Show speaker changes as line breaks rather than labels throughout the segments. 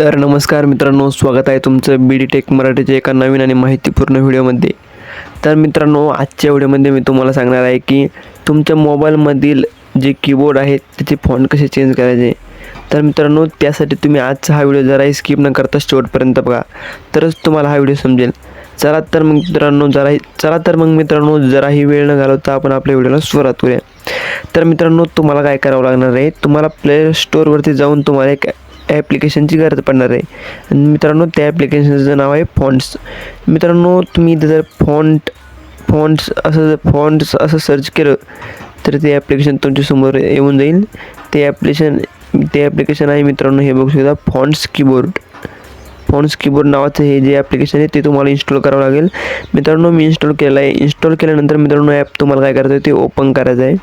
तर नमस्कार मित्रांनो स्वागत आहे तुमचं बी डी टेक मराठीच्या एका नवीन आणि माहितीपूर्ण व्हिडिओमध्ये. तर मित्रांनो आजच्या व्हिडिओमध्ये मी तुम्हाला सांगणार आहे की तुमच्या मोबाईलमधील जे कीबोर्ड आहेत त्याचे फॉन्ट कसे चेंज करायचे. तर मित्रांनो त्यासाठी तुम्ही आजचा हा व्हिडिओ जराही स्किप न करता शेवटपर्यंत बघा. तरच तुम्हाला हा व्हिडिओ समजेल. चला तर मग मित्रांनो जराही चला तर मग मित्रांनो जराही वेळ न घालवता आपण आपल्या व्हिडिओला सुरुवात करूया. तर मित्रांनो तुम्हाला काय करावं लागणार आहे? तुम्हाला प्ले स्टोअरवरती जाऊन तुम्हाला एक ॲप्लिकेशनची गरज पडणार आहे. आणि मित्रांनो त्या ॲप्लिकेशनचं नाव आहे फॉन्ट्स मित्रांनो तुम्ही जर फॉन्ट फॉन्ट्स असं जर फॉन्ट्स असं सर्च केलं तर ते ॲप्लिकेशन तुमच्यासमोर येऊन जाईल. ते ॲप्लिकेशन ते ॲप्लिकेशन आहे मित्रांनो हे बघू शकता फॉन्ट्स कीबोर्ड फॉन्ट्स कीबोर्ड नावाचं हे जे ॲप्लिकेशन आहे ते तुम्हाला इन्स्टॉल करावं लागेल. मित्रांनो मी इन्स्टॉल केलं आहे. इन्स्टॉल केल्यानंतर मित्रांनो ॲप तुम्हाला काय करायचं आहे ते ओपन करायचं आहे.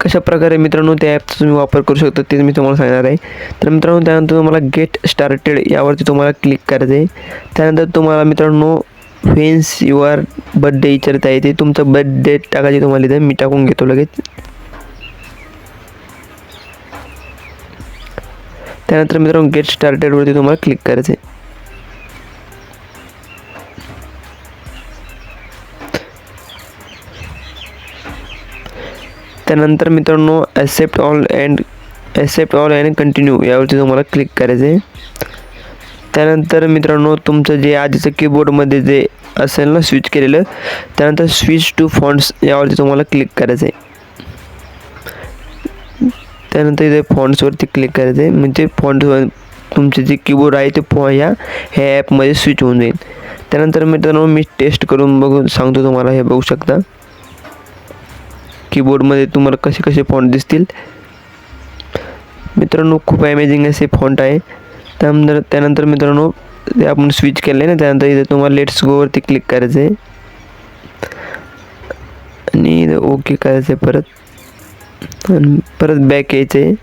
कशा प्रकारे मित्रांनो त्या ॲपचा तुम्ही वापर करू शकता ते मी तुम्हाला सांगणार आहे. तर मित्रांनो त्यानंतर तुम्हाला गेट स्टार्टेड यावरती तुम्हाला क्लिक करायचं आहे. त्यानंतर तुम्हाला मित्रांनो फेन्स युआर बड्डे विचारता येते. ते तुमचं बड्डे टाकायचे तुम्हाला इथे. मी टाकून घेतो लगेच. त्यानंतर मित्रांनो गेट स्टार्टेडवरती तुम्हाला क्लिक करायचं आहे. त्यानंतर मित्रांनो accept all and accept all and continue यावरती तुम्हाला क्लिक करायचं आहे त्यानंतर मित्रांनो तुमचं जे आधीचं कीबोर्डमध्ये जे असेल ना स्विच केलेलं त्यानंतर स्विच टू फॉन्ट्स यावरती तुम्हाला क्लिक करायचं आहे त्यानंतर इथे फॉन्ट्सवरती क्लिक करायचं आहे म्हणजे फॉन्ट तुमचे जे कीबोर्ड आहे ते फॉ ह्या ह्या ॲपमध्ये स्विच होऊन जाईल. त्यानंतर मित्रांनो मी टेस्ट करून बघून सांगतो तुम्हाला हे बघू शकता. कीबोर्डमध्ये तुम्हाला कसे कसे फॉन्ट दिसतील? मित्रांनो खूप अमेझिंग असे फॉन्ट आहे. त्यानंतर त्यानंतर मित्रांनो ते आपण स्विच केलं आहे ना त्यानंतर इथे तुम्हाला लेट्स गोवरती क्लिक करायचं आहे आणि इथं ओके करायचं आहे परत. आणि परत बॅक यायचं आहे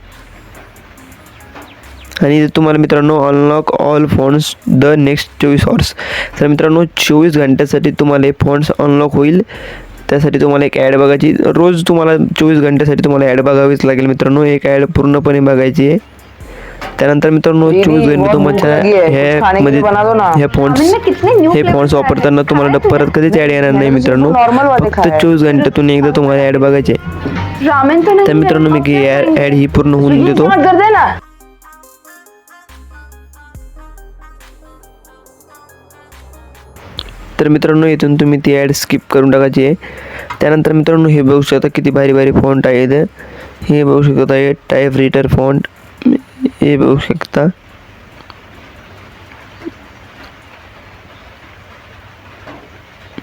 आणि इथे तुम्हाला मित्रांनो unlock all phones the next चोवीस हॉर्स तर मित्रांनो चोवीस घंट्यासाठी तुम्हाला हे फोन्स अनलॉक होईल. त्यासाठी तुम्हाला एक ॲड बघायची. रोज तुम्हाला चोवीस घंट्यासाठी तुम्हाला ॲड बघावीच लागेल मित्रांनो. एक ॲड पूर्णपणे बघायची आहे. त्यानंतर मित्रांनो चोवीस घंटे तुमच्या
लगी है, कुछ खाने के लिए
ह्यामध्ये
बना दो ना।
ह्या फोन्स
अभी मैं कितने new
हे फोन्स वापरताना तुम्हाला
हैं।
परत कधीच ॲड येणार नाही मित्रांनो. फक्त. चोवीस घंट्यातून एकदा तुम्हाला ॲड बघायची तर मित्रांनो मी की ॲड ही पूर्ण होऊन देतो. तर मित्रांनो इथून तुम्ही ती ॲड स्किप करून टाकायची आहे. त्यानंतर मित्रांनो हे बघू शकता किती भारी भारी फॉन्ट आहे इथं. हे बघू शकता हे टाईप रिटर फॉन्ट हे बघू शकता.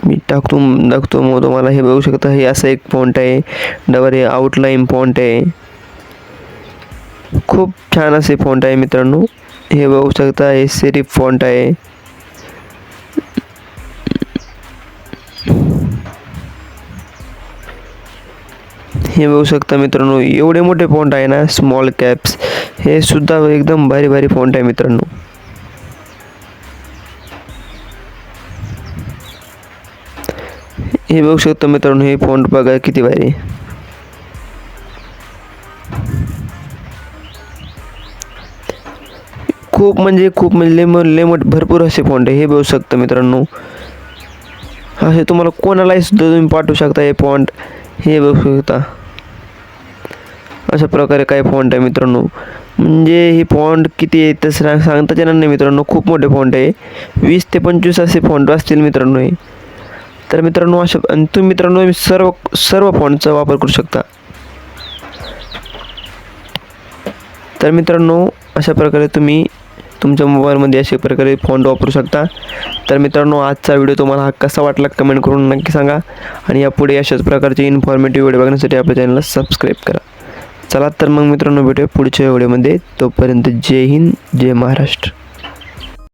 मी टाकतो दाखवतो मग तुम्हाला. हे बघू शकता हे असं एक फॉन्ट आहे. डबल हे आउटलाईन फॉन्ट आहे. खूप छान असे फॉन्ट आहे मित्रांनो. हे बघू शकता हे सेरिफ फॉन्ट आहे. हे बघू शकता मित्रांनो एवढे मोठे फॉन्ट आहे ना स्मॉल कॅप्स हे सुद्धा एकदम भारी भारी फॉन्ट आहे मित्रांनो. हे बघू शकता मित्रांनो हे फॉन्ट बघा किती भारी. आहे. खूप म्हणजे खूप म्हणजे लेम लेमट भरपूर असे फॉन्ट आहे हे बघू शकता मित्रांनो. असे तुम्हाला कोणालाही सुद्धा तुम्ही पाठवू शकता हे फॉन्ट हे बघू शकता. अशा प्रकारे काय फॉन्ट आहे मित्रांनो. म्हणजे हे फॉन्ट किती आहे तसं सांगताच येणार नाही मित्रांनो. खूप मोठे फॉन्ट आहे. वीस ते पंचवीस असे फॉन्ट असतील मित्रांनो हे. तर मित्रांनो अशा आणि तुम्ही मित्रांनो सर्व सर्व फॉन्टचा वापर करू शकता. तर मित्रांनो अशा प्रकारे तुम्ही तुमच्या मोबाईलमध्ये अशा प्रकारे फॉन्ट वापरू शकता. तर मित्रांनो आजचा व्हिडिओ तुम्हाला हा कसा वाटला कमेंट करून नक्की सांगा. आणि यापुढे अशाच प्रकारचे इन्फॉर्मेटिव्ह व्हिडिओ बघण्यासाठी आपल्या चॅनलला सबस्क्राईब करा. चला तर मग मित्रांनो भेटूया पुढच्या व्हिडिओमध्ये तोपर्यंत जय हिंद जय महाराष्ट्र.